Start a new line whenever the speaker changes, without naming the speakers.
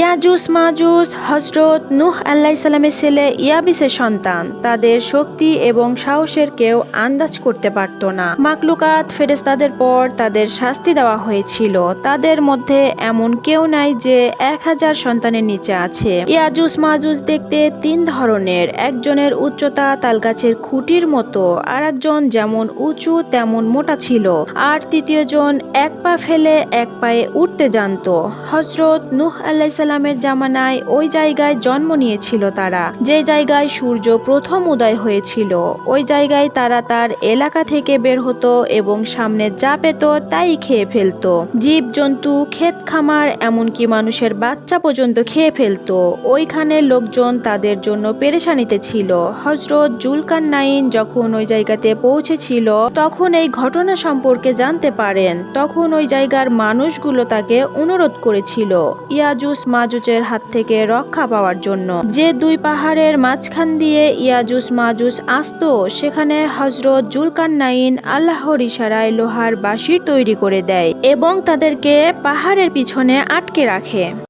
ইয়াজুস majus হজরত নুহ আল্লাহ সালামের ছেলে ইয়াবিসের সন্তান। তাদের শক্তি এবং সাহসের কেউ আন্দাজ করতে পারত না। মাকলুকাত ফেরেস্তাদের পর তাদের শাস্তি দেওয়া হয়েছিল। তাদের মধ্যে এমন কেউ নাই যে এক হাজার সন্তানের নিচে আছে। ইয়াজুস মাজুস দেখতে তিন ধরনের। একজনের উচ্চতা তালগাছের খুঁটির মতো আর একজন যেমন উঁচু তেমন মোটা ছিল। আর তৃতীয় জন এক পা ফেলে এক পায়ে উঠতে জানত। হজরত নুহ আল্লাহ সাল্লামের জামানায় ওই জায়গায় জন্ম নিয়েছিল তারা। যে জায়গায় সূর্য প্রথম উদয় হয়েছিল, ওই জায়গায় তারা তার এলাকা থেকে বের হতো এবং সামনে যা পেত তাই খেয়ে ফেলতো। জীব জন্তু ক্ষেত খামার, এমনকি মানুষের বাচ্চা পর্যন্ত খেয়ে ফেলতো। ওইখানে লোকজন তাদের জন্য পেরেশানিতে ছিল। হজরত জুলকার নাইন যখন ওই জায়গাতে পৌঁছেছিল, তখন এই ঘটনা সম্পর্কে জানতে পারেন। তখন ওই জায়গার মানুষগুলো তাকে অনুরোধ করেছিল। ইয়াজুস মাজুজের হাত থেকে রক্ষা পাওয়ার জন্য। যে দুই পাহাড়ের মাঝখান দিয়ে ইয়াজুস মাজুস আসত, সেখানে হজরত জুলকান্নাইন আল্লাহর ইশারায় লোহার বাঁশির তৈরি করে দেয় এবং তাদেরকে পাহাড়ের পিছনে আটকে রাখে।